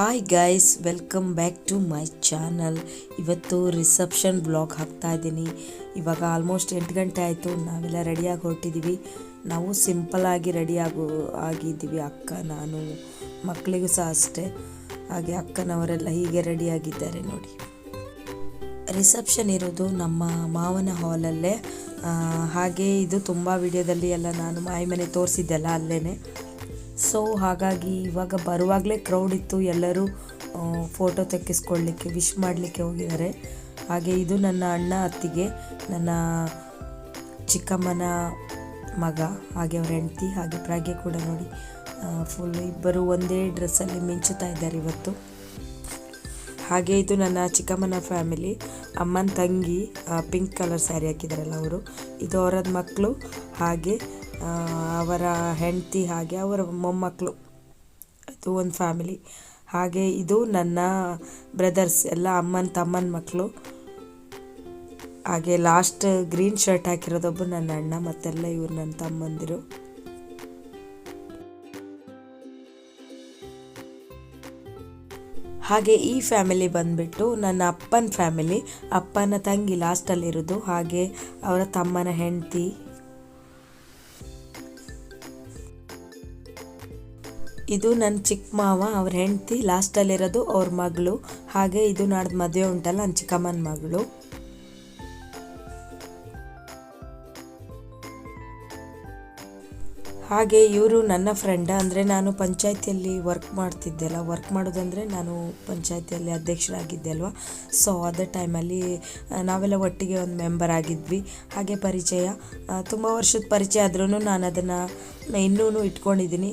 Hi guys welcome back to my channel ಇವತ್ತು reception blog ಹಾಕ್ತಾ ಇದ್ದೀನಿ. ಇವಾಗ ಆಲ್ಮೋಸ್ಟ್ ಎಂಟು ಗಂಟೆ ಆಯಿತು. ನಾವೆಲ್ಲ ರೆಡಿಯಾಗಿ ಹೊರಟಿದ್ದೀವಿ ನಾವು ಸಿಂಪಲಾಗಿ ರೆಡಿ ಆಗೋ, ಆಗಿದ್ದೀವಿ ಅಕ್ಕ, ನಾನು ಮಕ್ಕಳಿಗೂ ಸಹ ಅಷ್ಟೇ. ಹಾಗೆ ಅಕ್ಕನವರೆಲ್ಲ ಹೀಗೆ ರೆಡಿಯಾಗಿದ್ದಾರೆ ನೋಡಿ. ರಿಸೆಪ್ಷನ್ ಇರೋದು ನಮ್ಮ ಮಾವನ ಹಾಲಲ್ಲೇ ಹಾಗೆ ಇದು ತುಂಬ ವಿಡಿಯೋದಲ್ಲಿ ಎಲ್ಲ ನಾನು ಮಾಯಿ ಮನೆ ತೋರಿಸಿದ್ದೆಲ್ಲ ಅಲ್ಲೇ ಸೊ ಹಾಗಾಗಿ ಇವಾಗ ಬರುವಾಗಲೇ ಕ್ರೌಡ್ ಇತ್ತು. ಎಲ್ಲರೂ ಫೋಟೋ ತೆಕ್ಕಿಸ್ಕೊಳ್ಳಿಕ್ಕೆ ವಿಶ್ ಮಾಡಲಿಕ್ಕೆ ಹೋಗಿದ್ದಾರೆ. ಹಾಗೆ ಇದು ನನ್ನ ಅಣ್ಣ ಅತ್ತಿಗೆ, ನನ್ನ ಚಿಕ್ಕಮ್ಮನ ಮಗ, ಹಾಗೆ ಅವ್ರ ಹೆಂಡತಿ, ಹಾಗೆ ಪ್ರಾಗೆ ಕೂಡ ನೋಡಿ. ಫುಲ್ ಇಬ್ಬರು ಒಂದೇ ಡ್ರೆಸ್ಸಲ್ಲಿ ಮಿಂಚುತ್ತಾ ಇದ್ದಾರೆ ಇವತ್ತು. ಹಾಗೆ ಇದು ನನ್ನ ಚಿಕ್ಕಮ್ಮನ ಫ್ಯಾಮಿಲಿ ಅಮ್ಮನ ತಂಗಿ ಪಿಂಕ್ ಕಲರ್ ಸ್ಯಾರಿ ಹಾಕಿದ್ದಾರಲ್ಲ ಅವರು. ಇದು ಅವರದ ಮಕ್ಕಳು ಹಾಗೆ ಅವರ ಹೆಂಡತಿ ಹಾಗೆ ಅವರ ಮೊಮ್ಮಕ್ಕಳು ಅದು ಒಂದು ಫ್ಯಾಮಿಲಿ. ಹಾಗೆ ಇದು ನನ್ನ ಬ್ರದರ್ಸ್, ಎಲ್ಲ ಅಮ್ಮನ ತಮ್ಮನ ಮಕ್ಕಳು ಹಾಗೆ ಲಾಸ್ಟ್ ಗ್ರೀನ್ ಶರ್ಟ್ ಹಾಕಿರೋದೊಬ್ಬರು ನನ್ನ ಅಣ್ಣ ಮತ್ತೆಲ್ಲ ಇವರು ನನ್ನ ತಮ್ಮಂದಿರು. ಹಾಗೆ ಈ ಫ್ಯಾಮಿಲಿ ಬಂದ್ಬಿಟ್ಟು ನನ್ನ ಅಪ್ಪನ ಫ್ಯಾಮಿಲಿ, ಅಪ್ಪನ ತಂಗಿ ಲಾಸ್ಟಲ್ಲಿರೋದು. ಹಾಗೆ ಅವರ ತಮ್ಮನ ಹೆಂಡತಿ ಇದು ನನ್ನ ಚಿಕ್ಕ ಮಾವ, ಅವ್ರ ಹೆಂಡತಿ ಲಾಸ್ಟಲ್ಲಿರೋದು ಅವ್ರ ಮಗಳು. ಹಾಗೆ ಇದು ನಾಡ್ದು ಮದುವೆ ಉಂಟಲ್ಲ ನನ್ನ ಚಿಕ್ಕಮ್ಮನ ಮಗಳು. ಹಾಗೆ ಇವರು ನನ್ನ ಫ್ರೆಂಡ್ ಅಂದರೆ ನಾನು ಪಂಚಾಯತಿಯಲ್ಲಿ ವರ್ಕ್ ಮಾಡ್ತಿದ್ದೆಲ್ಲ. ವರ್ಕ್ ಮಾಡೋದಂದರೆ ನಾನು ಪಂಚಾಯತಿಯಲ್ಲಿ ಅಧ್ಯಕ್ಷರಾಗಿದ್ದೆ ಅಲ್ವಾ? ಸೊ ಅದೇ ಟೈಮಲ್ಲಿ ನಾವೆಲ್ಲ ಒಟ್ಟಿಗೆ ಒಂದು ಮೆಂಬರ್ ಆಗಿದ್ವಿ. ಹಾಗೆ ಪರಿಚಯ ತುಂಬ ವರ್ಷದ ಪರಿಚಯ ಆದ್ರೂ ನಾನು ಅದನ್ನು ಇನ್ನೂ ಇಟ್ಕೊಂಡಿದ್ದೀನಿ.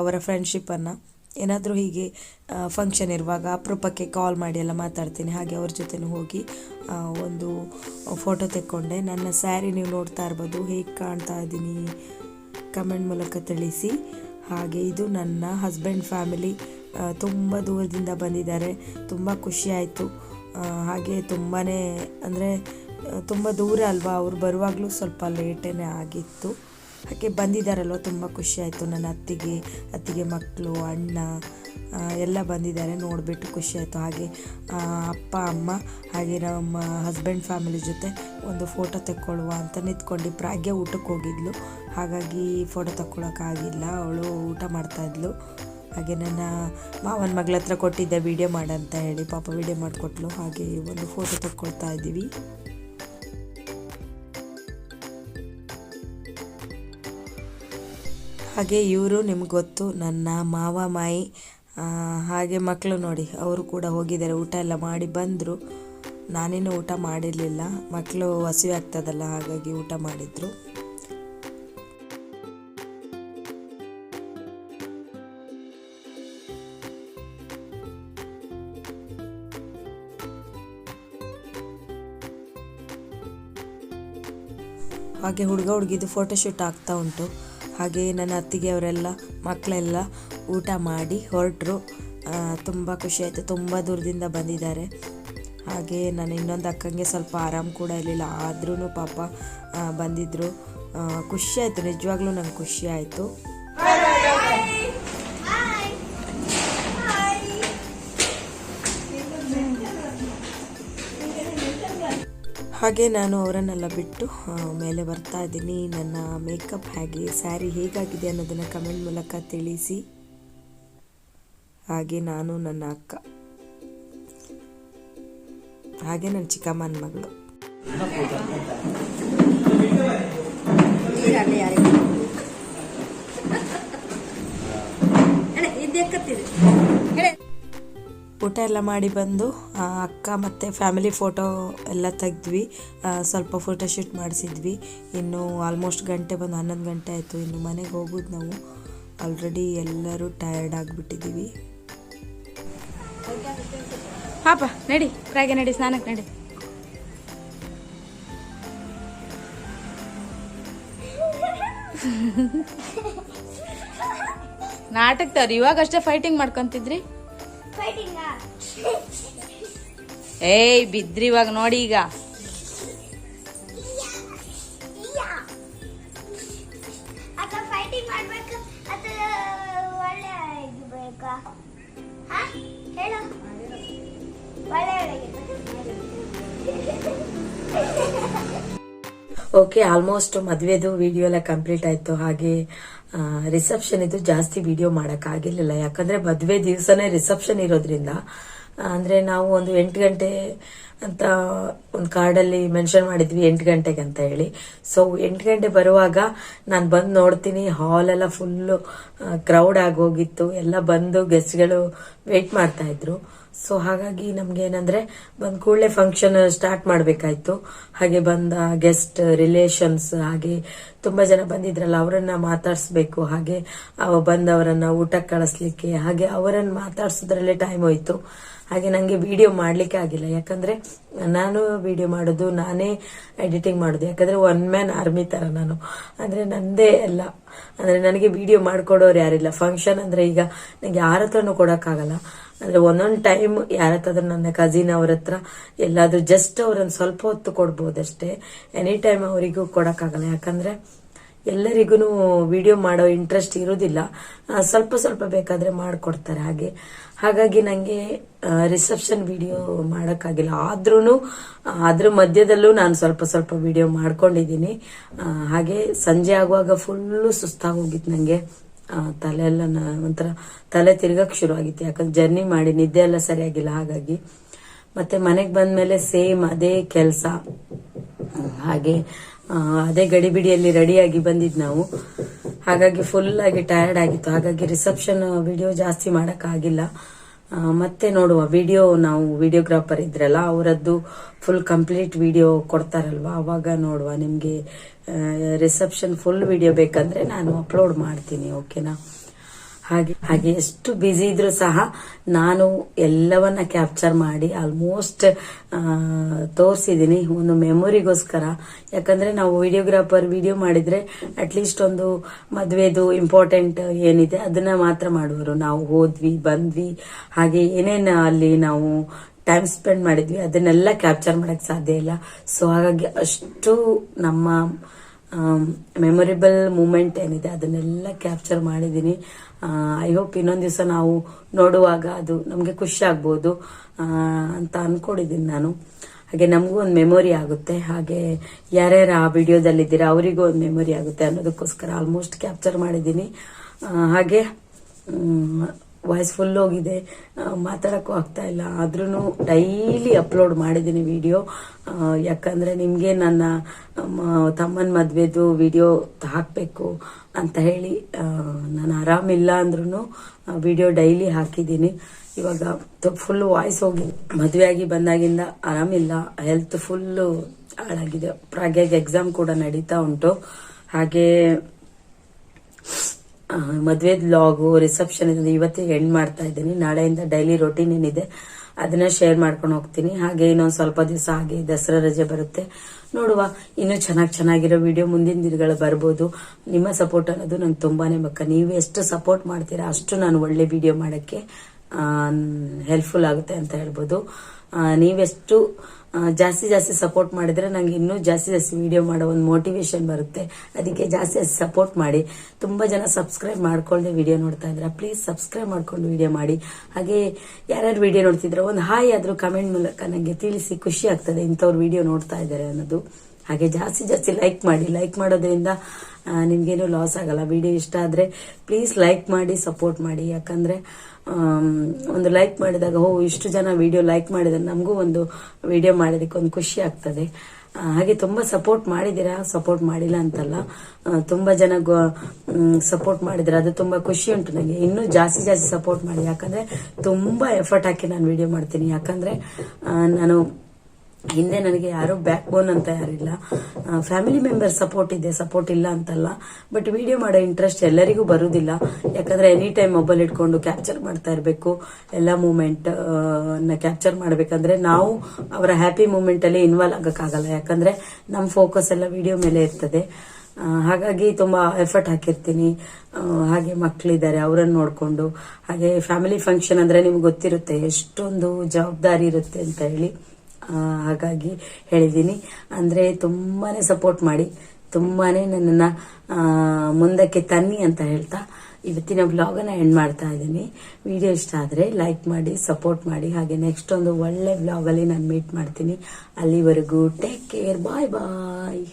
ಅವರ ಫ್ರೆಂಡ್ಶಿಪ್ಪನ್ನು ಏನಾದರೂ ಹೀಗೆ ಫಂಕ್ಷನ್ ಇರುವಾಗ ಅಪರೂಪಕ್ಕೆ ಕಾಲ್ ಮಾಡಿ ಎಲ್ಲ ಮಾತಾಡ್ತೀನಿ. ಹಾಗೆ ಅವ್ರ ಜೊತೆನೂ ಹೋಗಿ ಒಂದು ಫೋಟೋ ತೆಕ್ಕೊಂಡೆ. ನನ್ನ ಸ್ಯಾರಿ ನೀವು ನೋಡ್ತಾ ಇರ್ಬೋದು. ಹೇಗೆ ಕಾಣ್ತಾ ಇದ್ದೀನಿ ಕಮೆಂಟ್ ಮೂಲಕ ತಿಳಿಸಿ. ಹಾಗೆ ಇದು ನನ್ನ ಹಸ್ಬೆಂಡ್ ಫ್ಯಾಮಿಲಿ ತುಂಬ ದೂರದಿಂದ ಬಂದಿದ್ದಾರೆ. ತುಂಬ ಖುಷಿಯಾಯಿತು ಹಾಗೆ ತುಂಬಾ ಅಂದರೆ ತುಂಬ ದೂರ ಅಲ್ವಾ? ಅವ್ರು ಬರುವಾಗಲೂ ಸ್ವಲ್ಪ ಲೇಟೇ ಆಗಿತ್ತು. ಹಾಗೆ ಬಂದಿದ್ದಾರಲ್ವ, ತುಂಬ ಖುಷಿ ಆಯಿತು. ನನ್ನ ಅತ್ತಿಗೆ ಅತ್ತಿಗೆ ಮಕ್ಕಳು ಅಣ್ಣ ಎಲ್ಲ ಬಂದಿದ್ದಾರೆ, ನೋಡಿಬಿಟ್ಟು ಖುಷಿ ಆಯಿತು. ಹಾಗೆ ಅಪ್ಪ, ಅಮ್ಮ, ಹಾಗೆ ನಮ್ಮ ಹಸ್ಬೆಂಡ್ ಫ್ಯಾಮಿಲಿ ಜೊತೆ ಒಂದು ಫೋಟೋ ತೆಕ್ಕೊಳ್ಳುವ ಅಂತ ನಿಂತ್ಕೊಂಡು ಪ್ರಾಗ್ಯ ಊಟಕ್ಕೆ ಹೋಗಿದ್ಲು. ಹಾಗಾಗಿ ಫೋಟೋ ತಕ್ಕೊಳ್ಳೋಕ್ಕಾಗಿಲ್ಲ ಅವಳು ಊಟ ಮಾಡ್ತಾಯಿದ್ಲು ಹಾಗೆ ನನ್ನ ಮಾವನ ಮಗಳ ಹತ್ರ ಕೊಟ್ಟಿದ್ದೆ ವಿಡಿಯೋ ಮಾಡಂತ ಹೇಳಿ ಪಾಪ ವಿಡಿಯೋ ಮಾಡಿಕೊಟ್ಲು. ಹಾಗೆ ಒಂದು ಫೋಟೋ ತಕ್ಕೊಳ್ತಾ ಇದ್ದೀವಿ. ಹಾಗೆ ಇವರು ನಿಮ್ಗೆ ಗೊತ್ತು, ನನ್ನ ಮಾವ, ಮಾಯಿ ಹಾಗೆ ಮಕ್ಕಳು ನೋಡಿ. ಅವರು ಕೂಡ ಹೋಗಿದ್ದಾರೆ, ಊಟ ಎಲ್ಲ ಮಾಡಿ ಬಂದರು. ನಾನೇನು ಊಟ ಮಾಡಿರಲಿಲ್ಲ. ಮಕ್ಕಳು ಹಸಿವೆ ಆಗ್ತದಲ್ಲ, ಹಾಗಾಗಿ ಊಟ ಮಾಡಿದರು. ಹಾಗೆ ಹುಡುಗ ಹುಡುಗಿದು ಫೋಟೋಶೂಟ್ ಆಗ್ತಾ ಉಂಟು. ಹಾಗೆ ನನ್ನ ಅತ್ತಿಗೆ ಅವರೆಲ್ಲ ಮಕ್ಕಳೆಲ್ಲ ಊಟ ಮಾಡಿ ಹೊರಟರು. ತುಂಬ ಖುಷಿ ಆಯಿತು. ತುಂಬ ದೂರದಿಂದ ಬಂದಿದ್ದಾರೆ. ಹಾಗೆ ನಾನು ಇನ್ನೊಂದು ಅಕ್ಕಂಗೆ ಸ್ವಲ್ಪ ಆರಾಮ್ ಕೂಡ ಇರಲಿಲ್ಲ. ಆದ್ರೂ ಪಾಪ ಬಂದಿದ್ದರು ಆ, ಖುಷಿ ಆಯಿತು. ನಿಜವಾಗ್ಲೂ ನಂಗೆ ಖುಷಿ ಹಾಗೆ ನಾನು ಅವರನ್ನೆಲ್ಲ ಬಿಟ್ಟು ಮೇಲೆ ಬರ್ತಾ ಇದ್ದೀನಿ. ನನ್ನ ಮೇಕಪ್ ಹಾಗೆ, ಸ್ಯಾರಿ ಹೇಗಾಗಿದೆ ಅನ್ನೋದನ್ನು ಕಮೆಂಟ್ ಮೂಲಕ ತಿಳಿಸಿ. ಹಾಗೆ ನಾನು ನನ್ನ ಅಕ್ಕ. ಹಾಗೆ ನನ್ನ ಚಿಕ್ಕಮ್ಮನ ಮಗಳು. ಊಟ ಎಲ್ಲ ಮಾಡಿ ಬಂದು ಅಕ್ಕ ಮತ್ತು ಫ್ಯಾಮಿಲಿ ಫೋಟೋ ಎಲ್ಲ ತೆಗೆದ್ವಿ. ಸ್ವಲ್ಪ ಫೋಟೋಶೂಟ್ ಮಾಡಿಸಿದ್ವಿ. ಇನ್ನು ಆಲ್ಮೋಸ್ಟ್ ಗಂಟೆ ಬಂದು, ಹನ್ನೊಂದು ಗಂಟೆ ಆಯಿತು. ಇನ್ನು ಮನೆಗೆ ಹೋಗೋದು ನಾವು. ಆಲ್ರೆಡಿ ಎಲ್ಲರೂ ಟಯರ್ಡ್ ಆಗಿಬಿಟ್ಟಿದ್ದೀವಿ ಪಾಪ ನಡಿ. ಪ್ರಾಗೆ ನಡಿ ಸ್ನಾನಕ್ಕೆ ನಡಿ. ನಾಟಕದವ್ರು ಇವಾಗ ಅಷ್ಟೇ ಫೈಟಿಂಗ್ ಮಾಡ್ಕೊಂತಿದ್ರಿ? ಏಯ್ ಬಿದ್ರಿ ಇವಾಗ ನೋಡಿ ಈಗ. ಹೇಳು. ಓಕೆ ಆಲ್ಮೋಸ್ಟ್ ಮದುವೆದು ವಿಡಿಯೋ ಎಲ್ಲ ಕಂಪ್ಲೀಟ್ ಆಯ್ತು. ಹಾಗೆ ರಿಸೆಪ್ಷನ್ ಇದು ಜಾಸ್ತಿ ವಿಡಿಯೋ ಆಗಿರ್ಲಿಲ್ಲ. ಯಾಕಂದ್ರೆ ಮದುವೆ ದಿವಸನೇ ರಿಸೆಪ್ಷನ್ ಇರೋದ್ರಿಂದ ಅಂದ್ರೆ ನಾವು ಒಂದು ಎಂಟು ಗಂಟೆ ಅಂತ ಒಂದು ಕಾರ್ಡಲ್ಲಿ ಮೆನ್ಷನ್ ಮಾಡಿದ್ವಿ, ಎಂಟು ಗಂಟೆಗೆ ಅಂತ ಹೇಳಿ. ಸೊ ಎಂಟು ಗಂಟೆ ಬರುವಾಗ ನಾನು ಬಂದು ನೋಡ್ತೀನಿ ಹಾಲ್ ಎಲ್ಲ ಫುಲ್ಲು ಕ್ರೌಡ್ ಆಗೋಗಿತ್ತು ಎಲ್ಲ ಬಂದು ಗೆಸ್ಟ್ಗಳು ವೇಟ್ ಮಾಡ್ತಾ ಇದ್ರು. ಸೊ ಹಾಗಾಗಿ ನಮ್ಗೆ ಏನಂದ್ರೆ ಬಂದ್ ಕೂಡಲೇ ಫಂಕ್ಷನ್ ಸ್ಟಾರ್ಟ್ ಮಾಡಬೇಕಾಯ್ತು. ಹಾಗೆ ಬಂದ ಗೆಸ್ಟ್ ರಿಲೇಷನ್ಸ್ ಹಾಗೆ ತುಂಬಾ ಜನ ಬಂದಿದ್ರಲ್ಲ, ಅವರನ್ನ ಮಾತಾಡಿಸ್ಬೇಕು. ಹಾಗೆ ಬಂದವರನ್ನ ಊಟಕ್ಕೆ ಕಳಿಸ್ಲಿಕ್ಕೆ, ಹಾಗೆ ಅವರನ್ನ ಮಾತಾಡ್ಸೋದ್ರಲ್ಲೇ ಟೈಮ್ ಹೋಯ್ತು. ಹಾಗೆ ನಂಗೆ ವಿಡಿಯೋ ಮಾಡ್ಲಿಕ್ಕೆ ಆಗಿಲ್ಲ. ಯಾಕಂದ್ರೆ ನಾನು ವಿಡಿಯೋ ಮಾಡೋದು, ನಾನೇ ಎಡಿಟಿಂಗ್ ಮಾಡೋದು. ಯಾಕಂದ್ರೆ ಒನ್ ಮ್ಯಾನ್ ಆರ್ಮಿ ತರ ನಾನು. ಅಂದ್ರೆ ನಂದೇ ಎಲ್ಲ ಅಂದ್ರೆ ನನಗೆ ವಿಡಿಯೋ ಮಾಡ್ಕೊಡೋರು ಯಾರಿಲ್ಲ. ಫಂಕ್ಷನ್ ಅಂದ್ರೆ ಈಗ ನಂಗೆ ಯಾರ ಹತ್ರನೂ ಕೊಡಕ್ಕಾಗಲ್ಲ. ಅಂದ್ರೆ ಒಂದೊಂದು ಟೈಮ್ ಯಾರ ಹತ್ರ ನನ್ನ ಕಸಿನ್ ಅವ್ರ ಹತ್ರ ಎಲ್ಲಾದ್ರೂ ಜಸ್ಟ್ ಅವ್ರನ್ನ ಸ್ವಲ್ಪ ಹೊತ್ತು ಕೊಡ್ಬೋದಷ್ಟೇ. ಎನಿ ಟೈಮ್ ಅವರಿಗೂ ಕೊಡಕ್ಕಾಗಲ್ಲ. ಯಾಕಂದ್ರೆ ಎಲ್ಲರಿಗೂ ವಿಡಿಯೋ ಮಾಡೋ ಇಂಟ್ರೆಸ್ಟ್ ಇರೋದಿಲ್ಲ. ಸ್ವಲ್ಪ ಸ್ವಲ್ಪ ಬೇಕಾದ್ರೆ ಮಾಡಿಕೊಡ್ತಾರೆ ಹಾಗೆ. ಹಾಗಾಗಿ ನನಗೆ ರಿಸೆಪ್ಷನ್ ವಿಡಿಯೋ ಮಾಡೋಕ್ಕಾಗಿಲ್ಲ. ಆದ್ರೂ ಅದ್ರ ಮಧ್ಯದಲ್ಲೂ ನಾನು ಸ್ವಲ್ಪ ಸ್ವಲ್ಪ ವಿಡಿಯೋ ಮಾಡ್ಕೊಂಡಿದ್ದೀನಿ. ಹಾಗೆ ಸಂಜೆ ಆಗುವಾಗ ಫುಲ್ಲು ಸುಸ್ತಾಗೋಗಿತ್ತು ನನಗೆ ತಲೆ ಎಲ್ಲ ಒಂಥರ ತಲೆ ತಿರ್ಗಕ್ ಶುರು ಆಗಿತ್ತು. ಯಾಕಂದ್ರೆ ಜರ್ನಿ ಮಾಡಿ ನಿದ್ದೆ ಎಲ್ಲ ಸರಿಯಾಗಿಲ್ಲ. ಹಾಗಾಗಿ ಮತ್ತೆ ಮನೆಗೆ ಬಂದ್ಮೇಲೆ ಸೇಮ್ ಅದೇ ಕೆಲಸ. ಹಾಗೆ ಅದೇ ಗಡಿಬಿಡಿಯಲ್ಲಿ ರೆಡಿಯಾಗಿ ಬಂದಿದ್ ನಾವು. ಹಾಗಾಗಿ ಫುಲ್ ಆಗಿ ಟಯರ್ಡ್ ಆಗಿತ್ತು. ಹಾಗಾಗಿ ರಿಸೆಪ್ಷನ್ ವಿಡಿಯೋ ಜಾಸ್ತಿ ಮಾಡೋಕ್ಕಾಗಿಲ್ಲ ಮತ್ತೆ ನೋಡುವ ವಿಡಿಯೋ ನಾವು ವಿಡಿಯೋಗ್ರಾಫರ್ ಇದ್ರಲ್ಲ, ಅವರದ್ದು ಫುಲ್ ಕಂಪ್ಲೀಟ್ ವಿಡಿಯೋ ಕೊಡ್ತಾರಲ್ವಾ? ಅವಾಗ ನೋಡುವ ನಿಮಗೆ ರಿಸೆಪ್ಷನ್ ಫುಲ್ ವಿಡಿಯೋ ಬೇಕಂದ್ರೆ ನಾನು ಅಪ್ಲೋಡ್ ಮಾಡ್ತೀನಿ ಓಕೆನಾ ಹಾಗೆ ಹಾಗೆ ಎಷ್ಟು ಬ್ಯುಸಿ ಇದ್ರೂ ಸಹ ನಾನು ಎಲ್ಲವನ್ನ ಕ್ಯಾಪ್ಚರ್ ಮಾಡಿ ಆಲ್ಮೋಸ್ಟ್ ತೋರಿಸಿದ್ದೀನಿ ಒಂದು ಮೆಮೊರಿಗೋಸ್ಕರ ಯಾಕಂದ್ರೆ ನಾವು ವಿಡಿಯೋಗ್ರಾಫರ್ ವಿಡಿಯೋ ಮಾಡಿದ್ರೆ ಅಟ್ಲೀಸ್ಟ್ ಒಂದು ಮದುವೆದು ಇಂಪಾರ್ಟೆಂಟ್ ಏನಿದೆ ಅದನ್ನ ಮಾತ್ರ ಮಾಡುವರು. ನಾವು ಹೋದ್ವಿ, ಬಂದ್ವಿ, ಹಾಗೆ ಏನೇನು ಅಲ್ಲಿ ನಾವು ಟೈಮ್ ಸ್ಪೆಂಡ್ ಮಾಡಿದ್ವಿ ಅದನ್ನೆಲ್ಲ ಕ್ಯಾಪ್ಚರ್ ಮಾಡಕ್ ಸಾಧ್ಯ ಇಲ್ಲ. ಸೊ ಹಾಗಾಗಿ ಅಷ್ಟು ನಮ್ಮ ಮೆಮೊರೇಬಲ್ ಮೂಮೆಂಟ್ ಏನಿದೆ, ಅದನ್ನೆಲ್ಲ ಕ್ಯಾಪ್ಚರ್ ಮಾಡಿದ್ದೀನಿ. ಐ ಹೋಪ್ ಇನ್ನೊಂದು ದಿವಸ ನಾವು ನೋಡುವಾಗ ಅದು ನಮಗೆ ಖುಷಿ ಆಗ್ಬೋದು ಅಂತ ಅಂದ್ಕೊಂಡಿದ್ದೀನಿ ನಾನು. ಹಾಗೆ ನಮಗೂ ಒಂದು ಮೆಮೊರಿ ಆಗುತ್ತೆ. ಹಾಗೆ ಯಾರ್ಯಾರು ಆ ವಿಡಿಯೋದಲ್ಲಿದ್ದೀರಾ, ಅವರಿಗೂ ಒಂದು ಮೆಮೊರಿ ಆಗುತ್ತೆ ಅನ್ನೋದಕ್ಕೋಸ್ಕರ ಆಲ್ಮೋಸ್ಟ್ ಕ್ಯಾಪ್ಚರ್ ಮಾಡಿದ್ದೀನಿ. ಹಾಗೆ ವಾಯ್ಸ್ ಫುಲ್ ಹೋಗಿದೆ. ಮಾತಾಡೋಕ್ಕೂ ಆಗ್ತಾ ಇಲ್ಲ. ಆದ್ರೂ ಡೈಲಿ ಅಪ್ಲೋಡ್ ಮಾಡಿದ್ದೀನಿ ವಿಡಿಯೋ. ಯಾಕಂದ್ರೆ ನಿಮಗೆ ನನ್ನ ತಮ್ಮನ ಮದುವೆದು ವಿಡಿಯೋ ಹಾಕಬೇಕು ಅಂತ ಹೇಳಿ ನಾನು ಆರಾಮಿಲ್ಲ ಅಂದ್ರೂ ವಿಡಿಯೋ ಡೈಲಿ ಹಾಕಿದ್ದೀನಿ. ಇವಾಗ ಫುಲ್ ವಾಯ್ಸ್ ಹೋಗಿ ಮದುವೆ ಆಗಿ ಬಂದಾಗಿಂದ ಆರಾಮಿಲ್ಲ. ಹೆಲ್ತ್ ಫುಲ್ಲು ಹಾಳಾಗಿದೆ. ಪ್ರಾಗ್ಯಾಗಿ ಎಕ್ಸಾಮ್ ಕೂಡ ನಡೀತಾ ಉಂಟು. ಹಾಗೆ ಮದುವೆ ಲಾಗು ರಿಸೆಪ್ಷನ್ ಇದೆ ಇವತ್ತಿಗೆ ಎಂಡ್ ಮಾಡ್ತಾ ಇದ್ದೀನಿ. ನಾಳೆಯಿಂದ ಡೈಲಿ ರೊಟೀನ್ ಏನಿದೆ ಅದನ್ನ ಶೇರ್ ಮಾಡ್ಕೊಂಡು ಹೋಗ್ತೀನಿ. ಹಾಗೆ ಇನ್ನೊಂದು ಸ್ವಲ್ಪ ದಿವಸ ಹಾಗೆ ದಸರಾ ರಜೆ ಬರುತ್ತೆ. ನೋಡುವ. ಇನ್ನೂ ಚೆನ್ನಾಗಿ ಚೆನ್ನಾಗಿರೋ ವಿಡಿಯೋ ಮುಂದಿನ ದಿನಗಳು ಬರ್ಬೋದು. ನಿಮ್ಮ ಸಪೋರ್ಟ್ ಅನ್ನೋದು ನಂಗೆ ತುಂಬಾನೇ ಮಕ್ಕ ನೀವು ಎಷ್ಟು ಸಪೋರ್ಟ್ ಮಾಡ್ತೀರಾ ಅಷ್ಟು ನಾನು ಒಳ್ಳೆ ವಿಡಿಯೋ ಮಾಡೋಕ್ಕೆ ಹೆಲ್ಪ್ಫುಲ್ ಆಗುತ್ತೆ ಅಂತ ಹೇಳ್ಬೋದು. ನೀವೆಷ್ಟು ಜಾಸ್ತಿ ಜಾಸ್ತಿ ಸಪೋರ್ಟ್ ಮಾಡಿದ್ರೆ ನಂಗೆ ಇನ್ನೂ ಜಾಸ್ತಿ ಜಾಸ್ತಿ ವಿಡಿಯೋ ಮಾಡೋ ಒಂದು ಮೋಟಿವೇಶನ್ ಬರುತ್ತೆ. ಅದಕ್ಕೆ ಜಾಸ್ತಿ ಜಾಸ್ತಿ ಸಪೋರ್ಟ್ ಮಾಡಿ. ತುಂಬಾ ಜನ ಸಬ್ಸ್ಕ್ರೈಬ್ ಮಾಡ್ಕೊಳ್ಳದೆ ವಿಡಿಯೋ ನೋಡ್ತಾ ಇದ್ರೆ ಪ್ಲೀಸ್ ಸಬ್ಸ್ಕ್ರೈಬ್ ಮಾಡ್ಕೊಂಡು ವಿಡಿಯೋ ಮಾಡಿ. ಹಾಗೆ ಯಾರ್ಯಾರು ವಿಡಿಯೋ ನೋಡ್ತಿದ್ರೆ ಒಂದು ಹಾಯ್ ಆದ್ರೂ ಕಮೆಂಟ್ ಮೂಲಕ ನನಗೆ ತಿಳಿಸಿ ಖುಷಿ ಆಗ್ತದೆ ಇಂಥವ್ರು ವಿಡಿಯೋ ನೋಡ್ತಾ ಇದ್ದಾರೆ ಅನ್ನೋದು. ಹಾಗೆ ಜಾಸ್ತಿ ಜಾಸ್ತಿ ಲೈಕ್ ಮಾಡಿ. ಲೈಕ್ ಮಾಡೋದ್ರಿಂದ ನಿಮ್ಗೇನು ಲಾಸ್ ಆಗಲ್ಲ. ವಿಡಿಯೋ ಇಷ್ಟ ಆದ್ರೆ ಪ್ಲೀಸ್ ಲೈಕ್ ಮಾಡಿ ಸಪೋರ್ಟ್ ಮಾಡಿ. ಯಾಕಂದ್ರೆ ಒಂದು ಲೈಕ್ ಮಾಡಿದಾಗ, ಓ, ಇಷ್ಟು ಜನ ವಿಡಿಯೋ ಲೈಕ್ ಮಾಡಿದ್ರೆ, ನಮಗೂ ಒಂದು ವಿಡಿಯೋ ಮಾಡೋದಕ್ಕೆ ಒಂದು ಖುಷಿ ಆಗ್ತದೆ. ಹಾಗೆ ತುಂಬಾ ಸಪೋರ್ಟ್ ಮಾಡಿದಿರಾ ಸಪೋರ್ಟ್ ಮಾಡಿಲ್ಲ ಅಂತಲ್ಲ. ತುಂಬಾ ಜನ ಸಪೋರ್ಟ್ ಮಾಡಿದ್ರೆ ಅದು ತುಂಬಾ ಖುಷಿ ಉಂಟು ನನಗೆ ಇನ್ನೂ ಜಾಸ್ತಿ ಜಾಸ್ತಿ ಸಪೋರ್ಟ್ ಮಾಡಿ. ಯಾಕಂದ್ರೆ ತುಂಬಾ ಎಫರ್ಟ್ ಹಾಕಿ ನಾನು ವಿಡಿಯೋ ಮಾಡ್ತೀನಿ. ಯಾಕಂದ್ರೆ ನಾನು ಹಿಂದೆ ನನಗೆ ಯಾರು ಬ್ಯಾಕ್ ಬೋನ್ ಅಂತ ಯಾರಿಲ್ಲ. ಫ್ಯಾಮಿಲಿ ಮೆಂಬರ್ ಸಪೋರ್ಟ್ ಇದೆ ಸಪೋರ್ಟ್ ಇಲ್ಲ ಅಂತಲ್ಲ. ಬಟ್ ವಿಡಿಯೋ ಮಾಡೋ ಇಂಟ್ರೆಸ್ಟ್ ಎಲ್ಲರಿಗೂ ಬರುವುದಿಲ್ಲ ಯಾಕಂದ್ರೆ ಎನಿ ಟೈಮ್ ಮೊಬೈಲ್ ಇಟ್ಕೊಂಡು ಕ್ಯಾಪ್ಚರ್ ಮಾಡ್ತಾ ಇರಬೇಕು. ಎಲ್ಲ ಮೂಮೆಂಟ್ನ ಕ್ಯಾಪ್ಚರ್ ಮಾಡಬೇಕಂದ್ರೆ ನಾವು ಅವರ ಹ್ಯಾಪಿ ಮೂಮೆಂಟ್ ಅಲ್ಲಿ ಇನ್ವಾಲ್ವ್ ಆಗಕ್ಕಾಗಲ್ಲ. ಯಾಕಂದ್ರೆ ನಮ್ಮ ಫೋಕಸ್ ಎಲ್ಲ ವಿಡಿಯೋ ಮೇಲೆ ಇರ್ತದೆ. ಹಾಗಾಗಿ ತುಂಬಾ ಎಫರ್ಟ್ ಹಾಕಿರ್ತೀನಿ. ಹಾಗೆ ಮಕ್ಕಳಿದ್ದಾರೆ ಅವರನ್ನು ನೋಡಿಕೊಂಡು. ಹಾಗೆ ಫ್ಯಾಮಿಲಿ ಫಂಕ್ಷನ್ ಅಂದ್ರೆ ನಿಮ್ಗೆ ಗೊತ್ತಿರುತ್ತೆ, ಎಷ್ಟೊಂದು ಜವಾಬ್ದಾರಿ ಇರುತ್ತೆ ಅಂತ ಹೇಳಿ. ಹಾಗಾಗಿ ಹೇಳಿದ್ದೀನಿ. ಅಂದ್ರೆ ತುಂಬಾನೇ ಸಪೋರ್ಟ್ ಮಾಡಿ, ತುಂಬಾನೇ ನನ್ನನ್ನ ಮುಂದಕ್ಕೆ ತನ್ನಿ ಅಂತ ಹೇಳ್ತಾ ಇವತ್ತಿನ ಬ್ಲಾಗನ್ನ ಎಂಡ್ ಮಾಡ್ತಾ ಇದ್ದೀನಿ. ವಿಡಿಯೋ ಇಷ್ಟ ಆದರೆ ಲೈಕ್ ಮಾಡಿ ಸಪೋರ್ಟ್ ಮಾಡಿ, ಹಾಗೆ ನೆಕ್ಸ್ಟ್ ಒಂದು ಒಳ್ಳೆ ಬ್ಲಾಗಲ್ಲಿ ನಾನು ಮೀಟ್ ಮಾಡ್ತೀನಿ. ಅಲ್ಲಿವರೆಗೂ ಟೇಕ್ ಕೇರ್ ಬಾಯ್ ಬಾಯ್